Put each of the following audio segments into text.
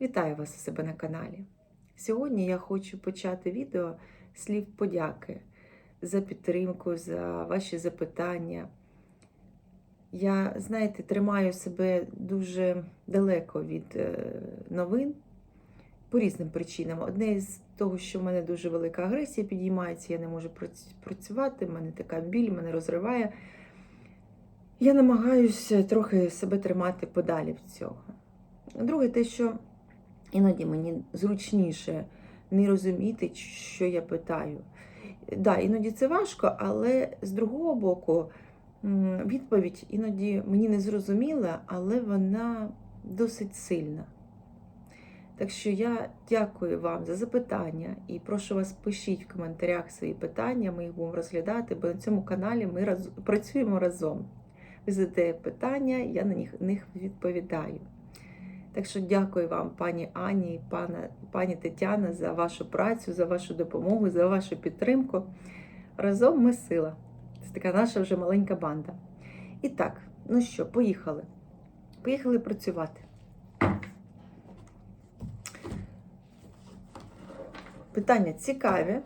Вітаю вас у себе на каналі. Сьогодні я хочу почати відео слів подяки за підтримку, за ваші запитання. Я, знаєте, тримаю себе дуже далеко від е, новин по різним причинам. Одне з того, що в мене дуже велика агресія підіймається, я не можу працювати, в мене така біль, мене розриває. Я намагаюся трохи себе тримати подалі від цього. Друге, те, що іноді мені зручніше не розуміти, що я питаю. Да, іноді це важко, але з другого боку, відповідь іноді мені не зрозуміла, але вона досить сильна. Так що я дякую вам за запитання і прошу вас пишіть в коментарях свої питання, ми їх будемо розглядати, бо на цьому каналі ми раз... працюємо разом. Ви задаєте питання, я на них відповідаю. Так що дякую вам, пані Ані і пана, пані Тетяна, за вашу працю, за вашу допомогу, за вашу підтримку. Разом ми сила. Це така наша вже маленька банда. І так, ну що, поїхали. Поїхали працювати. Питання цікаві.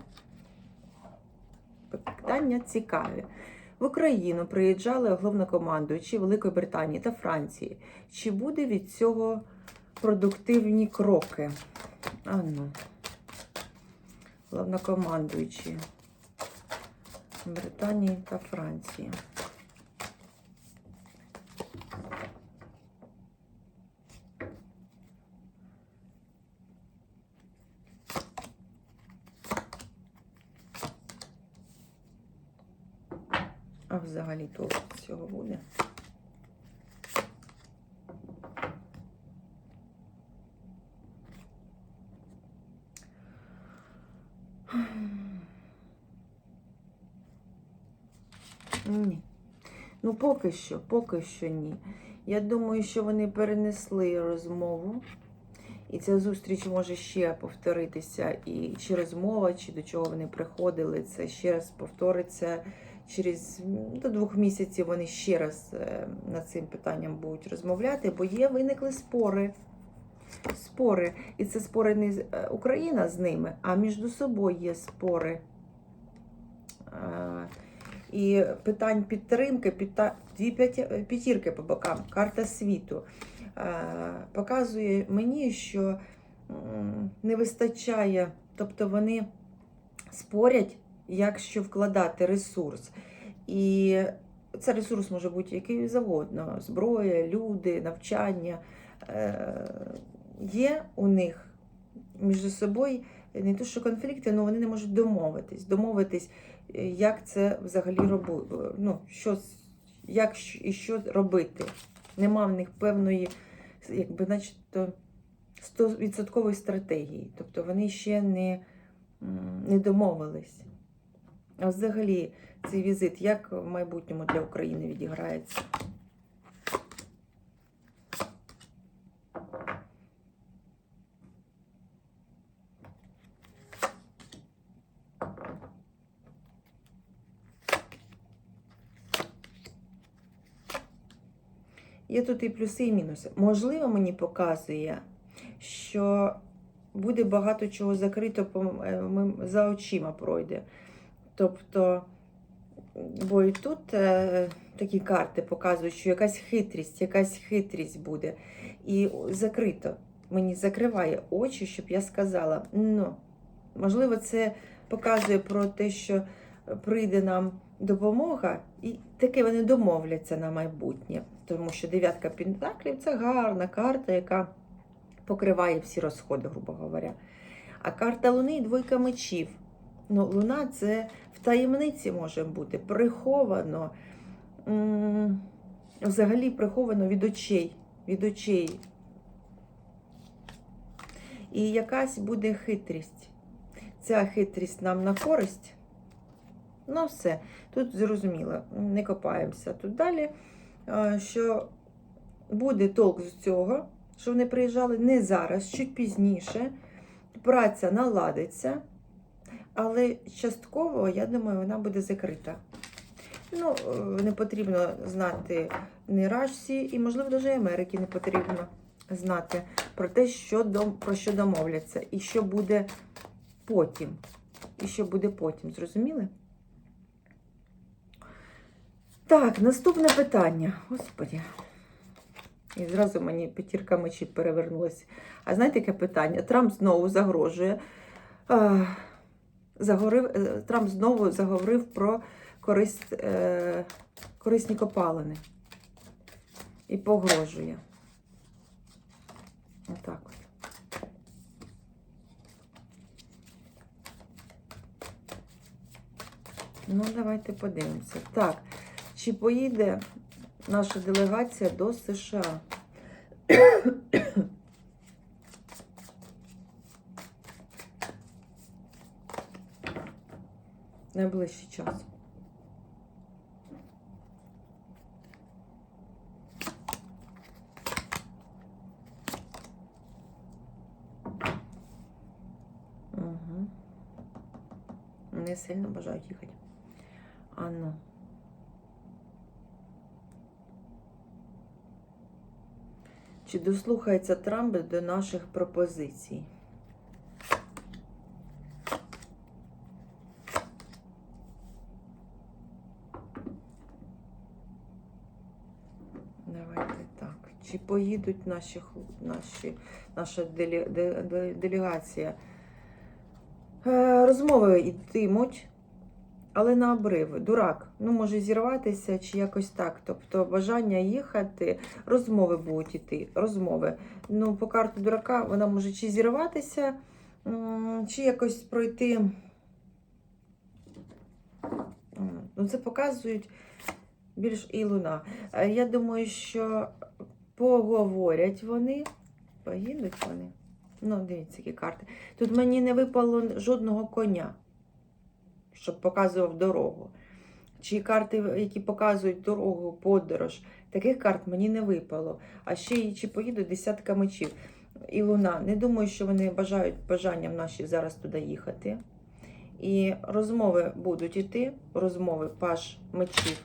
Питання цікаві. В Україну приїжджали головнокомандуючі Великої Британії та Франції. Чи буде від цього продуктивні кроки? А ну. Головнокомандуючі Британії та Франції. А взагалі толк цього буде. Ні. Ну, поки що, поки що ні. Я думаю, що вони перенесли розмову. І ця зустріч може ще повторитися. І чи розмова, чи до чого вони приходили, це ще раз повториться. Через до двох місяців вони ще раз е, над цим питанням будуть розмовляти, бо є виникли спори. Спори. І це спори не е, Україна з ними, а між собою є спори. Е, І питань підтримки, підта- дві п'яті- п'ятірки по бокам, карта світу. Е, Показує мені, що не вистачає, тобто вони спорять, як що вкладати ресурс. І це ресурс може бути який завгодно: зброя, люди, навчання. Е, Є у них між собою не то, що конфлікти, але вони не можуть домовитись. Домовитись, е, як це взагалі робити, ну, що, як і що робити. Нема в них певної, якби, начебто, 100% стратегії. Тобто вони ще не, не домовились. А взагалі, цей візит як в майбутньому для України відіграється? Є тут і плюси, і мінуси. Можливо, мені показує, що буде багато чого закрито е, за очима пройде. Тобто, бо і тут е, такі карти показують, що якась хитрість, якась хитрість буде. І закрито. Мені закриває очі, щоб я сказала, ну, можливо, це показує про те, що прийде нам допомога, і таке вони домовляться на майбутнє. Тому що дев'ятка пентаклів це гарна карта, яка покриває всі розходи, грубо говоря. А карта Луни і двойка мечів. Ну, Луна це в таємниці може бути приховано, взагалі приховано від очей. Від очей. І якась буде хитрість. Ця хитрість нам на користь. Ну, все. Тут зрозуміло, не копаємося. Тут далі, що буде толк з цього, що вони приїжджали не зараз, чуть пізніше. Праця наладиться, але частково, я думаю, вона буде закрита. Ну, е, не потрібно знати ні Рашці, і, можливо, навіть Америки не потрібно знати. про те, що про що домовляться, і що буде потім. І що буде потім, зрозуміли? Так, наступне питання. Господі. І зразу мені п'ятірка мечів перевернулася. А знаєте, яке питання? Трамп знову загрожує. Загорив, е, Трамп знову заговорив про користь, е, корисні копалини. І погрожує. Отак от. Ну, давайте подивимося. Так, чи поїде наша делегація до США? Найближчий час. Угу. Не сильно бажають їхати. А Чи дослухається Трамп до наших пропозицій? Давайте так. Чи поїдуть наші, наші, наша делі, де- де- делегація? Е, розмови йтимуть, але на обриви. Дурак. Ну, може зірватися чи якось так. Тобто бажання їхати, розмови будуть іти. Розмови. Ну, по карті дурака вона може чи зірватися, чи якось пройти. Ну, це показують більш і луна. Е, Я думаю, що поговорять вони. Поїдуть вони. Ну, дивіться, які карти. Тут мені не випало жодного коня, щоб показував дорогу. Чи карти, які показують дорогу, подорож. Таких карт мені не випало. А ще й чи поїдуть десятка мечів. І луна. Не думаю, що вони бажають бажанням наші зараз туди їхати. І розмови будуть іти, розмови паш мечів.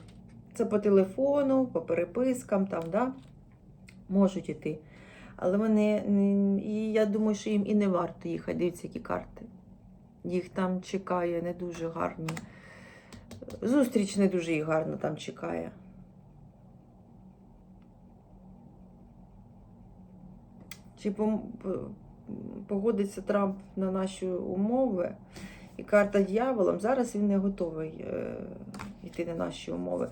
Це по телефону, по перепискам, там, да? можуть іти. Але вони, і я думаю, що їм і не варто їхати. Дивіться, які карти. Їх там чекає не дуже гарні. Зустріч не дуже їх гарно там чекає. Чи погодиться Трамп на наші умови? І карта дьяволом, зараз він не готовий е, йти на наші умови.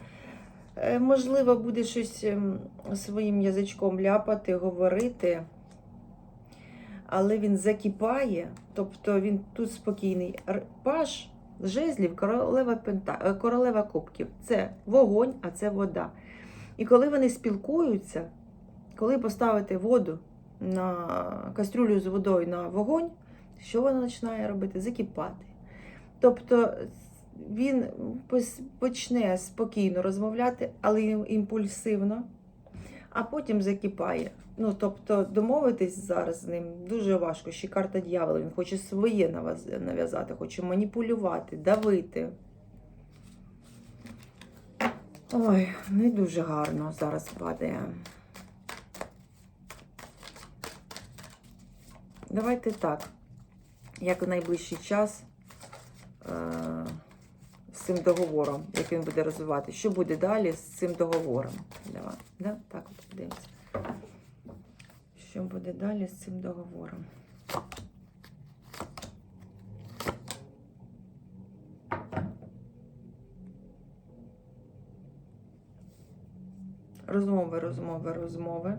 Е, Можливо, буде щось ем, своїм язичком ляпати, говорити, але він закипає, тобто він тут спокійний. Паш жезлів, королева, пента, е, королева кубків це вогонь, а це вода. І коли вони спілкуються, коли поставити воду на кастрюлю з водою на вогонь, що вона починає робити? Закипати. Тобто він почне спокійно розмовляти, але імпульсивно, а потім закипає. Ну, тобто, домовитись зараз з ним дуже важко. Ще карта дьявола. Він хоче своє нав'язати, хоче маніпулювати, давити. Ой, не дуже гарно зараз падає. Давайте так. Як у найближчий час е, цим договором, як він буде розвивати. Що буде далі з цим договором? Давай. Да? Так, от подивимося. Що буде далі з цим договором? Розмови, розмови, розмови.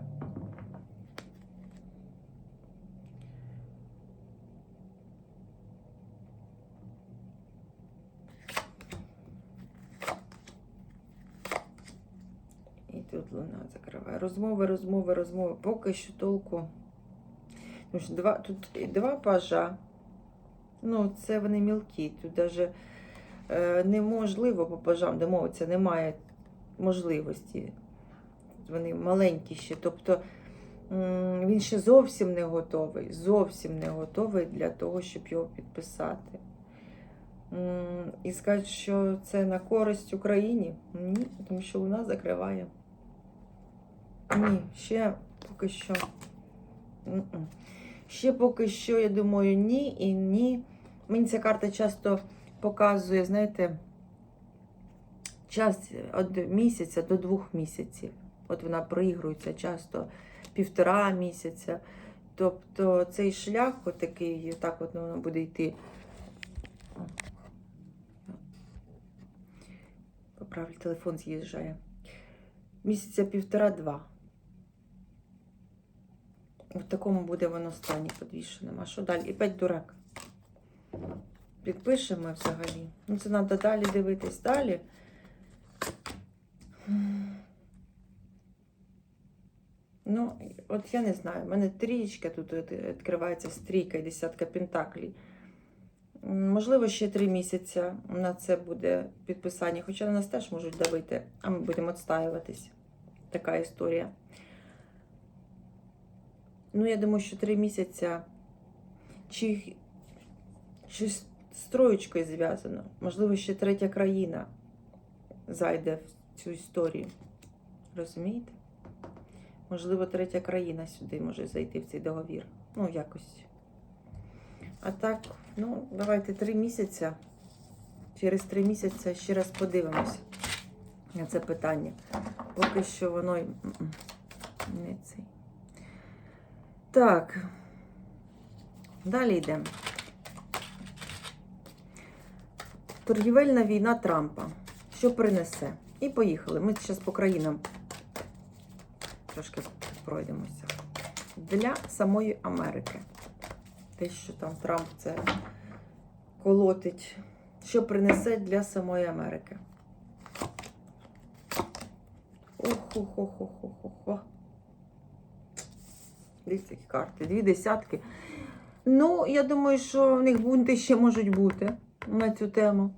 І тут луна закриває. Розмови, розмови, розмови. Поки що толку. Тому що два, тут два пажа. Ну, це вони мілкі. Тут навіть е, неможливо по пажам домовитися, немає можливості. Вони маленькі ще. Тобто він ще зовсім не готовий. Зовсім не готовий для того, щоб його підписати. І сказати, що це на користь Україні? Ні, тому що луна закриває. Ні, ще поки що. Ще поки що, я думаю, ні і ні. Мені ця карта часто показує, знаєте, час від місяця до двох місяців. От вона проігрується часто півтора місяця. Тобто цей шлях, от такий, так от воно буде йти. Поправлю, телефон з'їжджає. Місяця півтора-два. В такому буде воно стані подвішеним. А що далі? І п'ять дурак. Підпишемо взагалі. Ну, це треба далі дивитись. Далі. Ну, от я не знаю. У мене трієчка тут відкривається стрійка і десятка пентаклей. Можливо, ще три місяці на це буде підписання, хоча на нас теж можуть давити, а ми будемо відстаюватись. Така історія. Ну, я думаю, що три місяці чи щось з троєчкою зв'язано. Можливо, ще третя країна зайде в цю історію. Розумієте? Можливо, третя країна сюди може зайти в цей договір. Ну, якось. А так, ну, давайте три місяці. Через три місяці ще раз подивимось на це питання. Поки що воно не цей. Так. Далі йдемо. Торгівельна війна Трампа. Що принесе? І поїхали. Ми зараз по країнам трошки пройдемося. Для самої Америки. Те, що там Трамп це колотить. Що принесе для самої Америки? Ох-хо-хо-хо-хо-хо. Дивіться, які карти. Дві десятки. Ну, я думаю, що в них бунти ще можуть бути на цю тему.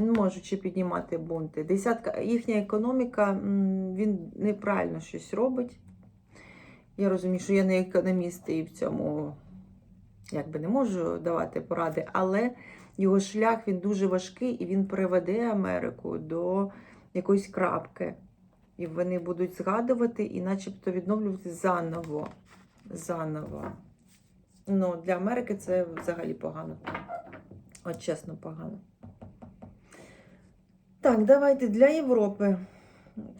Можуть ще піднімати бунти. Десятка, їхня економіка, він неправильно щось робить. Я розумію, що я не економіст і в цьому якби не можу давати поради, але його шлях він дуже важкий і він приведе Америку до якоїсь крапки. І вони будуть згадувати і начебто відновлювати заново. Заново. Ну, для Америки це взагалі погано. От чесно, погано. Так, давайте для Європи.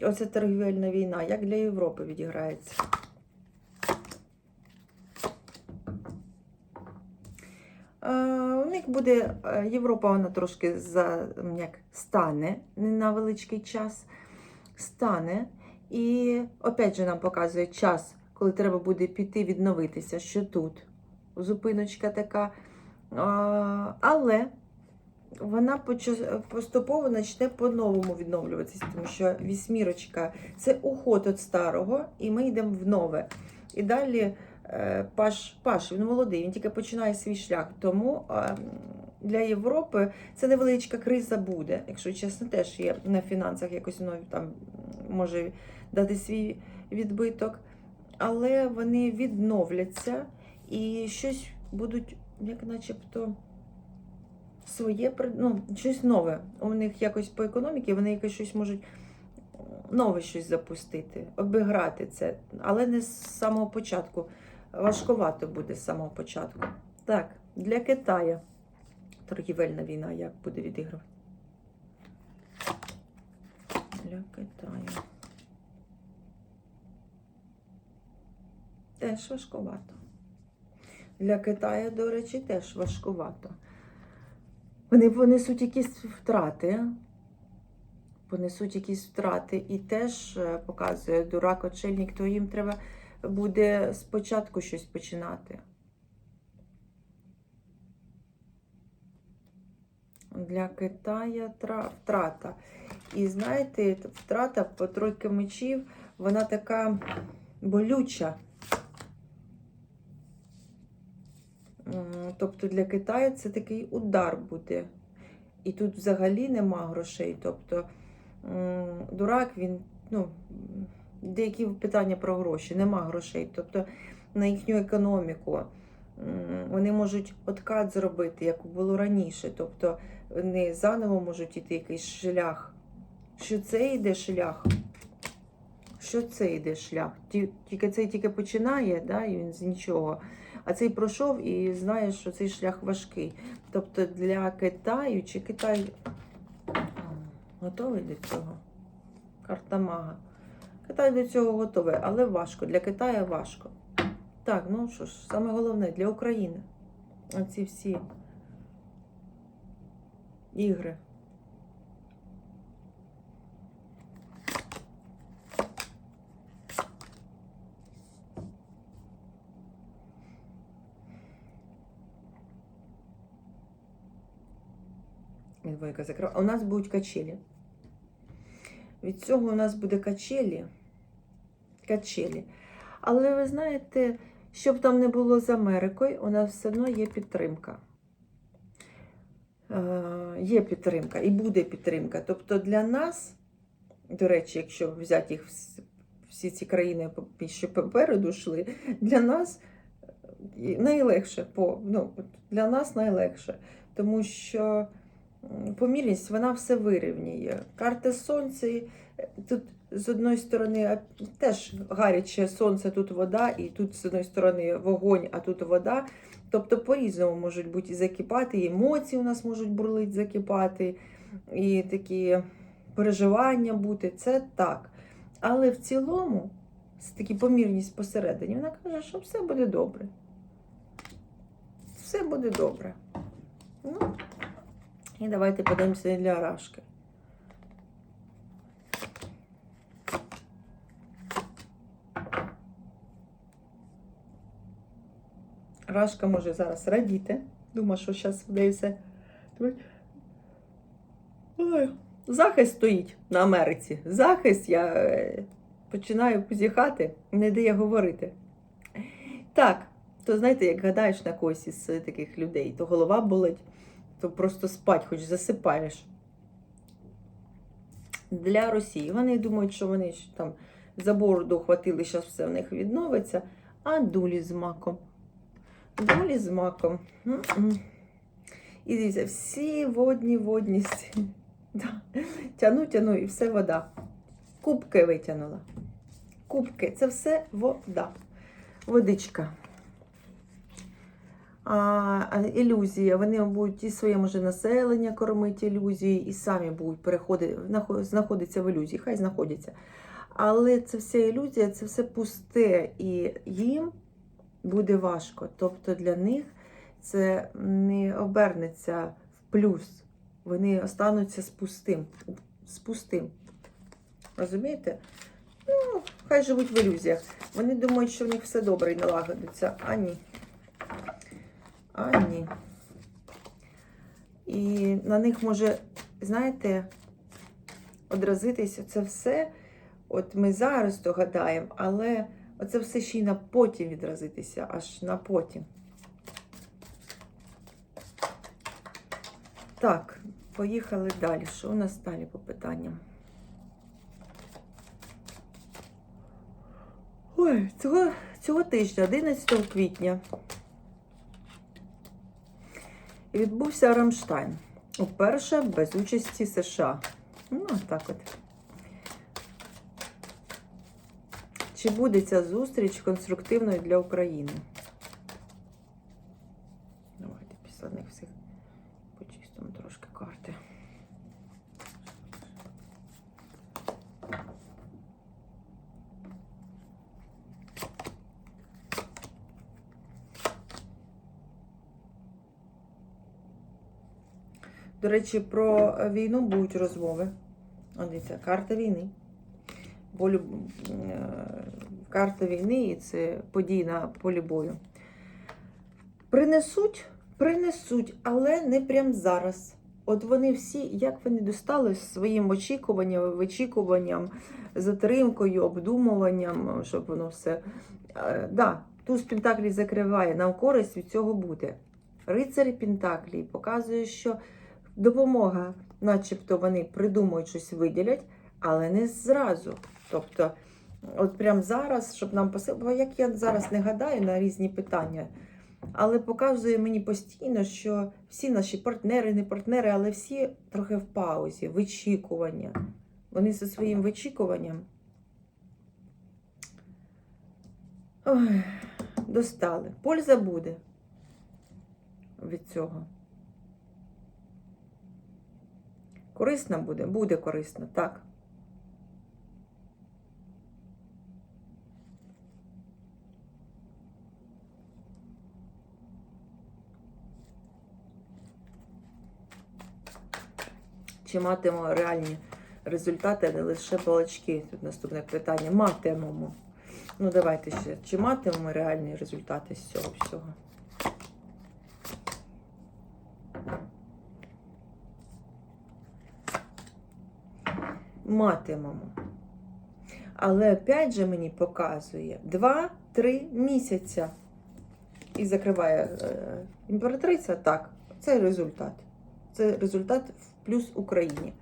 Оце торгівельна війна. Як для Європи відіграється? Е, У них буде е, Європа, вона трошки за, як, стане не на величкий час. Стане. І опять же нам показує час, коли треба буде піти відновитися, що тут. Зупиночка така. Але вона поступово почне по-новому відновлюватися, тому що вісьмірочка це уход від старого, і ми йдемо в нове. І далі е, Паш, Паш, він молодий, він тільки починає свій шлях. Тому для Європи це невеличка криза буде, якщо чесно, теж є на фінансах якось воно там може дати свій відбиток. Але вони відновляться і щось будуть, як начебто, своє, ну, щось нове. У них якось по економіці, вони якось щось можуть нове щось запустити, обіграти це, але не з самого початку. Важкувато буде з самого початку. Так, для Китаю торгівельна війна як буде відігравати? Для Китаю. Теж важкувато. Для Китаю, до речі, теж важкувато. Вони понесуть якісь втрати. Понесуть якісь втрати і теж е, показує дурак очельник, то їм треба буде спочатку щось починати. Для Китая втрата. І знаєте, втрата по тройки мечів, вона така болюча. Тобто для Китаю це такий удар буде. І тут взагалі нема грошей. Тобто дурак, він, ну, деякі питання про гроші, нема грошей. Тобто на їхню економіку вони можуть откат зробити, як було раніше. Тобто вони заново можуть іти якийсь шлях. Що це йде шлях? що це йде шлях. Тільки цей тільки починає, да, і він з нічого. А цей пройшов і знає, що цей шлях важкий. Тобто для Китаю чи Китай готовий до цього? Карта мага. Китай до цього готовий, але важко. Для Китаю важко. Так, ну що ж, саме головне для України. Оці всі ігри. Двойка закрила. У нас будуть качелі. Від цього у нас буде качелі. Качелі. Але ви знаєте, щоб там не було з Америкою, у нас все одно є підтримка. Е, є підтримка і буде підтримка. Тобто для нас, до речі, якщо взяти їх всі ці країни, що попереду йшли, для нас е, найлегше, по, ну, для нас найлегше, тому що помірність вона все вирівнює. Карта сонця е, тут з одної сторони теж гаряче сонце, тут вода, і тут з одної сторони вогонь, а тут вода. Тобто по-різному можуть бути і закипати, і емоції у нас можуть бурлить, закипати, і такі переживання бути. Це так. Але в цілому, такі помірність посередині, вона каже, що все буде добре. Все буде добре. Ну, і давайте подивимося для Рашки. Рашка може зараз радіти. Думаю, що зараз в захист стоїть на Америці. Захист, я е, починаю позіхати, не дає говорити. Так, то знаєте, як гадаєш на когось із е, таких людей, то голова болить, то просто спать, хоч засипаєш. Для Росії. Вони думають, що вони там за бороду хватили, зараз все в них відновиться, а дулі з маком. Дулі з маком. І дивіться, всі водні водність. Тяну, тяну, і все вода. Кубки витягнула. Кубки це все вода. Водичка. Ілюзія. Вони будуть і своє може населення кормити ілюзії, і самі будуть переходити, нахо- в ілюзії. Хай знаходяться. Але це вся ілюзія, це все пусте, і їм буде важко. Тобто для них це не обернеться в плюс. Вони остануться з пустим. З пустим. Розумієте? Ну, хай живуть в ілюзіях. Вони думають, що в них все добре і налагодиться. А ні. А ні. І на них може, знаєте, одразитися це все. От ми зараз то гадаємо, але оце все ще й на потім відразитися, аж на потім. Так, поїхали далі. Що у нас далі по питанням? Ой, цього, цього тижня, 11 квітня, відбувся Рамштайн. Уперше без участі США. Ну, так от. Чи буде ця зустріч конструктивною для України? Давайте після них всіх почистимо трошки карти. До речі, про війну будуть розмови. Дивіться, карта війни. Полю... е, Карта війни і це події на полі бою. Принесуть, принесуть, але не прямо зараз. От вони всі, як вони достали своїм очікуванням, вичікуванням, затримкою, обдумуванням, щоб воно все. Е, да, туз Пентаклі закриває, нам користь від цього буде. Рицарі Пентаклі показує, що допомога, начебто вони придумують щось виділять, але не зразу. Тобто, от прямо зараз, щоб нам посил... Бо як я зараз не гадаю на різні питання, але показує мені постійно, що всі наші партнери, не партнери, але всі трохи в паузі, вичікування. Вони зі своїм вичікуванням Ой, достали. Польза буде від цього. Корисна буде? Буде корисна, так. Чи матимемо реальні результати, а не лише балачки? Тут наступне питання. Матимемо. Ну, давайте ще. Чи матимемо реальні результати з цього всього? Матимемо. Але опять же мені показує 2-3 місяця. І закриває е, імператриця. Так, це результат. Це результат в плюс Україні.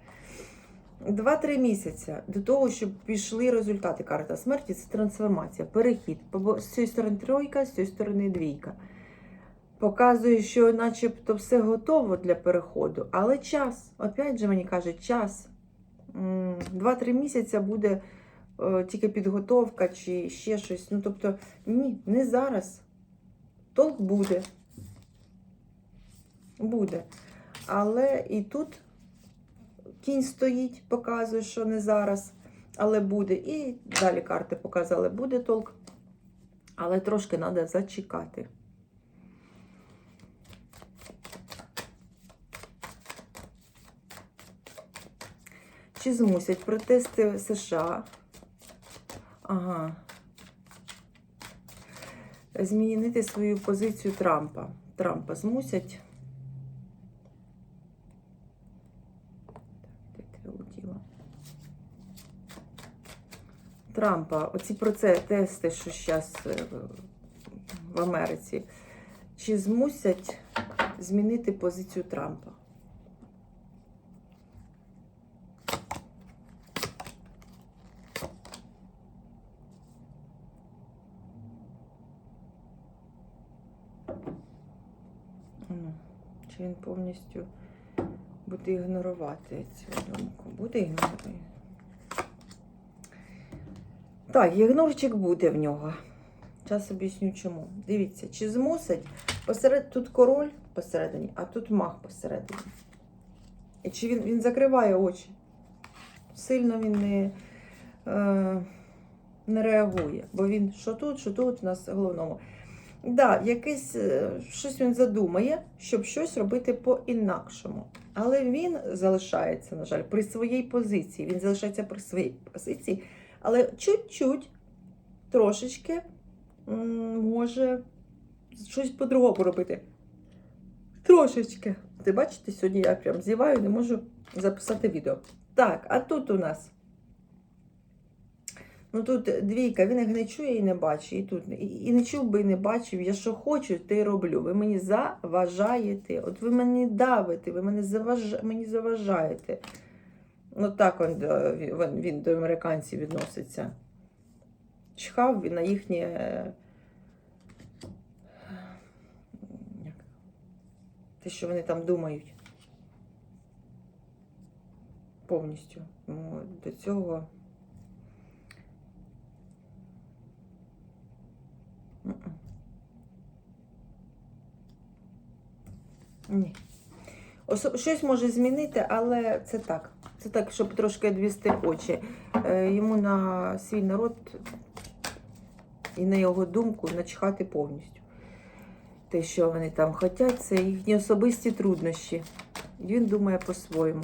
2-3 місяця до того, щоб пішли результати. Карта смерті це трансформація, перехід. З цієї сторони тройка, з цієї сторони двійка. Показує, що начебто все готово для переходу, але час. Опять же, мені каже, час. М, 2-3 місяця буде е, тільки підготовка чи ще щось. Ну, тобто, ні, не зараз. Толк буде. Буде. Але і тут кінь стоїть, показує, що не зараз, але буде. І далі карти показали, буде толк. Але трошки треба зачекати. Чи змусять протести США? Ага. Змінити свою позицію Трампа. Трампа змусять. Трампа, оці процеси, що зараз в Америці, чи змусять змінити позицію Трампа? Ну, Він повністю буде ігнорувати цю думку? Буде ігнорувати. Так, ігнорчик буде в нього. Зараз об'ясню чому. Дивіться, чи змусить посеред тут король посередині, а тут мах посередині. І чи він, він закриває очі? Сильно він не, е, не реагує, бо він що тут, що тут у нас головному. Да, якесь е, щось він задумає, щоб щось робити по-інакшому. Але він залишається, на жаль, при своїй позиції. Він залишається при своїй позиції, але чуть-чуть, трошечки може щось по-другому робити. Трошечки. Ти бачите, сьогодні я прям зіваю, не можу записати відео. Так, а тут у нас. Ну тут двійка, він їх не чує і не бачить. І тут і, не чув би, і не бачив. Я що хочу, те й роблю. Ви мені заважаєте. От ви мені давите, ви мене заваж... мені заважаєте. Ну так он, до- він, він до американців відноситься. Чхав він на їхнє. е. Те, що вони там думають. Повністю. До цього. Ні. Щось може змінити, але це так. Це так, щоб трошки відвести очі. Е, Йому на свій народ і на його думку начхати повністю. Те, що вони там хочуть, це їхні особисті труднощі. Він думає по-своєму.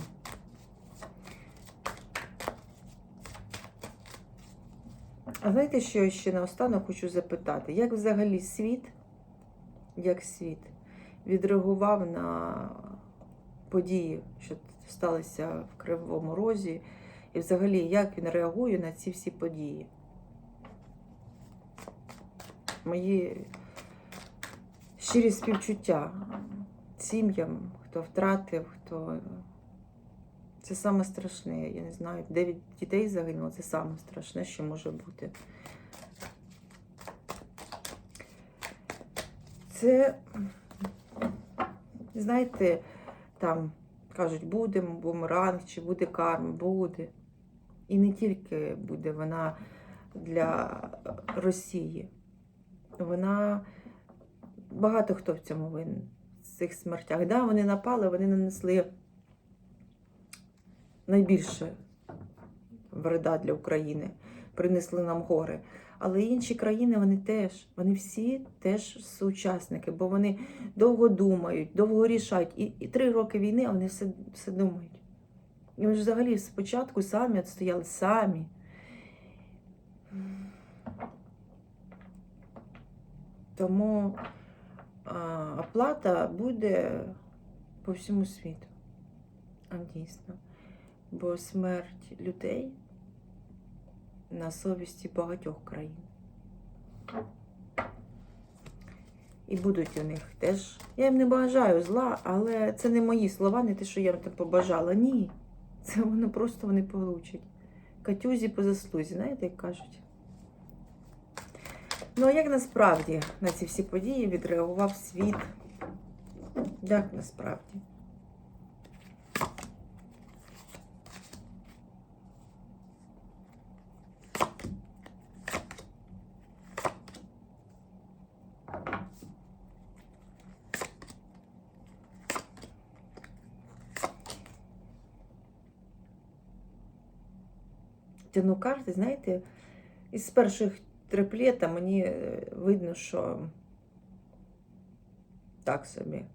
А знаєте, що я ще наостанок хочу запитати? Як взагалі світ, як світ відреагував на події, що сталися в Кривому Розі, і взагалі, як він реагує на ці всі події? Мої щирі співчуття сім'ям, хто втратив, хто. Це саме страшне, я не знаю, дев'ять дітей загинуло, це саме страшне, що може бути. Це, знаєте, там кажуть, буде бумеранг, чи буде карма, буде. І не тільки буде вона для Росії. вона багато хто в цьому винен в цих смертях. Да, вони напали, вони нанесли найбільше вреда для України, принесли нам гори. Але інші країни вони теж, вони всі теж сучасники, бо вони довго думають, довго рішають. І, і три роки війни вони все, все думають. І вони ж взагалі спочатку самі відстояли самі. Тому а, оплата буде по всьому світу. А дійсно. Бо смерть людей на совісті багатьох країн. І будуть у них теж. Я їм не бажаю зла, але це не мої слова, не те, що я їм там побажала. Ні. Це воно просто вони получать. Катюзі по заслузі, знаєте, як кажуть. Ну, а як насправді на ці всі події відреагував світ? Як насправді? Тяну карти, знаєте, із перших триплета мені е, видно, що так собі.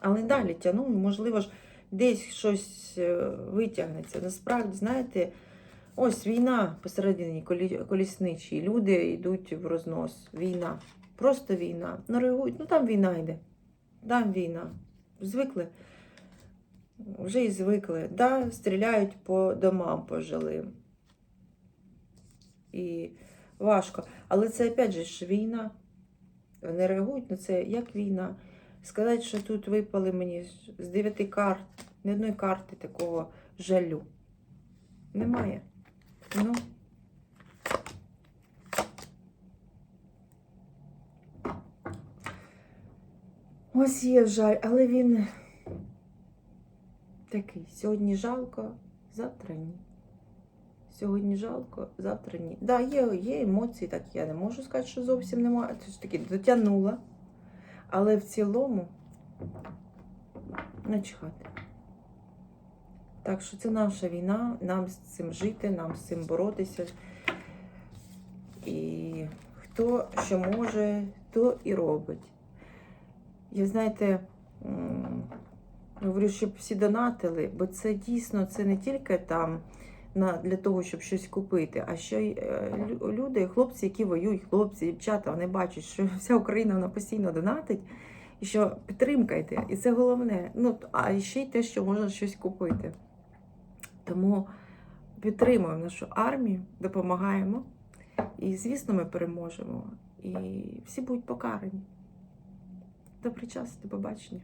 Але далі тяну, можливо ж, десь щось е, витягнеться. Насправді, знаєте, ось війна посередині колі- колісничій. Люди йдуть в рознос. Війна. Просто війна. Ну, реагують, ну там війна йде. Там війна. Звикли. Вже і звикли. Да, стріляють по домам пожилим. І важко. Але це опять же ж війна. Вони реагують на це як війна. Сказати, що тут випали мені з дев'яти карт, ні одної карти такого жалю. Немає. Ну. Ось є жаль, але він такий. Сьогодні жалко, завтра ні. Сьогодні жалко, завтра ні. Да, є, є емоції, так я не можу сказати, що зовсім немає. Це ж таки дотягнула. Але в цілому начхати. Так що це наша війна, нам з цим жити, нам з цим боротися. І хто що може, то і робить. Я знаєте, говорю, щоб всі донатили, бо це дійсно це не тільки там на, для того, щоб щось купити, а ще й е, люди, хлопці, які воюють, хлопці, дівчата, вони бачать, що вся Україна вона постійно донатить, і що підтримка йде. І це головне. Ну, а ще й те, що можна щось купити. Тому підтримуємо нашу армію, допомагаємо. І, звісно, ми переможемо. І всі будуть покарані. Добрий час, до побачення.